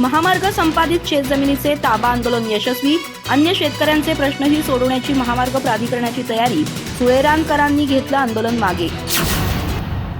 महामार्ग संपादित शेतजमिनीचे ताबा आंदोलन यशस्वी अन्य शेतकऱ्यांचे प्रश्नही सोडवण्याची महामार्ग प्राधिकरणाची तयारी सुळेरानकरांनी घेतलं आंदोलन मागे.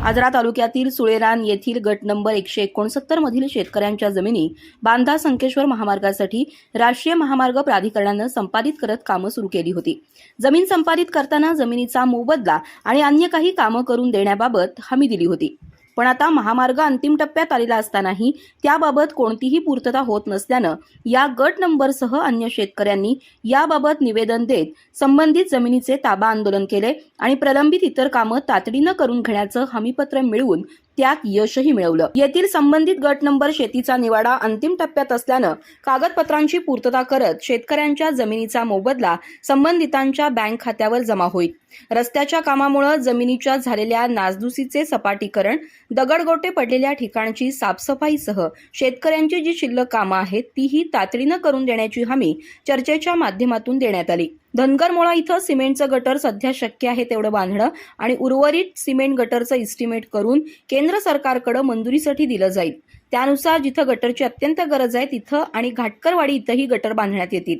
आजरा तालुक्यातील सुळेरान येथील गट नंबर एकशे एकोणसत्तर मधील शेतकऱ्यांच्या जमिनी बांधा संकेश्वर महामार्गासाठी राष्ट्रीय महामार्ग प्राधिकरणानं संपादित करत कामं सुरू केली होती. जमीन संपादित करताना जमिनीचा मोबदला आणि अन्य काही कामं करून देण्याबाबत हमी दिली होती. पण आता महामार्ग अंतिम टप्प्यात आलेला असतानाही त्याबाबत कोणतीही पूर्तता होत नसल्यानं या गट नंबरसह अन्य शेतकऱ्यांनी याबाबत निवेदन देत संबंधित जमिनीचे ताबा आंदोलन केले आणि प्रलंबित इतर कामं तातडीनं करून घेण्याचं हमीपत्र मिळवून त्यात यशही मिळवलं. येथील संबंधित गट नंबर शेतीचा निवाडा अंतिम टप्प्यात असल्यानं कागदपत्रांची पूर्तता करत शेतकऱ्यांच्या जमिनीचा मोबदला संबंधितांच्या बँक खात्यावर जमा होईल. रस्त्याच्या कामामुळे जमिनीच्या झालेल्या नासधुसीचे सपाटीकरण दगडगोटे पडलेल्या ठिकाणची साफसफाईसह शेतकऱ्यांची जी शिल्लक कामं आहेत तीही तातडीनं करून देण्याची हमी चर्चेच्या माध्यमातून देण्यात आली. धनगरमोळा इथं सिमेंटचं गटर सध्या शक्य आहे तेवढं बांधणं आणि उर्वरित सिमेंट गटरचं इस्टिमेट करून केंद्र सरकारकडे मंजुरीसाठी दिलं जाईल. त्यानुसार जिथं गटरची अत्यंत गरज आहे तिथं आणि घाटकरवाडी इथंही गटर बांधण्यात येतील.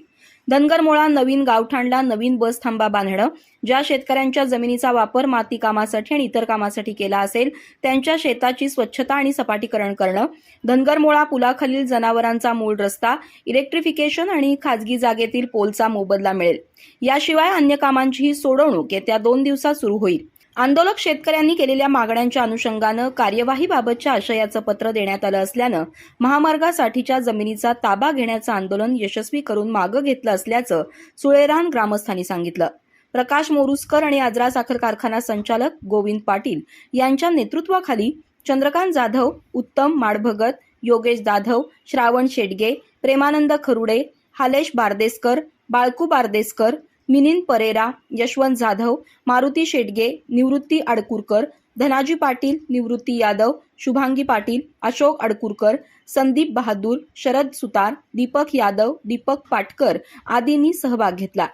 धनगरमोळा नवीन गावठाणला नवीन बस थांबा बांधणं ज्या शेतकऱ्यांच्या जमिनीचा वापर माती कामासाठी आणि इतर कामासाठी केला असेल त्यांच्या शेताची स्वच्छता आणि सपाटीकरण करणं धनगरमोळा पुलाखालील जनावरांचा मूळ रस्ता इलेक्ट्रिफिकेशन आणि खाजगी जागेतील पोलचा मोबदला मिळेल. याशिवाय अन्य कामांचीही सोडवणूक येत्या दोन दिवसात सुरू होईल. आंदोलक शेतकऱ्यांनी केलेल्या मागण्यांच्या अनुषंगानं कार्यवाहीबाबतच्या आशयाचं पत्र देण्यात आलं असल्यानं महामार्गासाठीच्या जमिनीचा ताबा घेण्याचं आंदोलन यशस्वी करून मागं घेतलं असल्याचं सुळेरान ग्रामस्थांनी सांगितलं. प्रकाश मोरुसकर आणि आजरा साखर कारखाना संचालक गोविंद पाटील यांच्या नेतृत्वाखाली चंद्रकांत जाधव उत्तम माडभगत योगेश जाधव श्रावण शेडगे प्रेमानंद खरुडे हालेश बारदेसकर बाळकू बारदेसकर मिनिन परेरा यशवंत जाधव मारुती शेडगे निवृत्ती अडकुरकर धनाजी पाटील निवृत्ती यादव शुभांगी पाटील अशोक अडकुरकर संदीप बहादूर शरद सुतार दीपक यादव दीपक पाटकर आदींनी सहभाग घेतला.